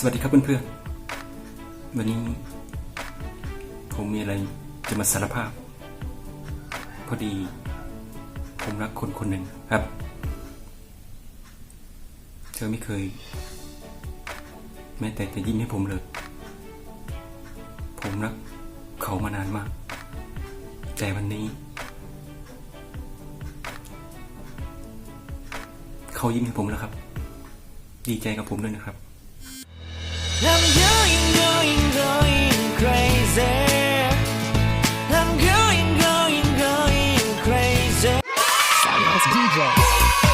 สวัสดีครับเพื่อนๆ วันนี้ ผมมีอะไรจะมาสารภาพ พอดี ผมรักคนคนหนึ่งครับ เธอไม่เคย แม้แต่จะยิ้มให้ผมเลย ผมรักเขามานานมาก แต่วันนี้ เขายิ้มให้ผมแล้วครับ ดีใจกับผมด้วยนะครับ DJ.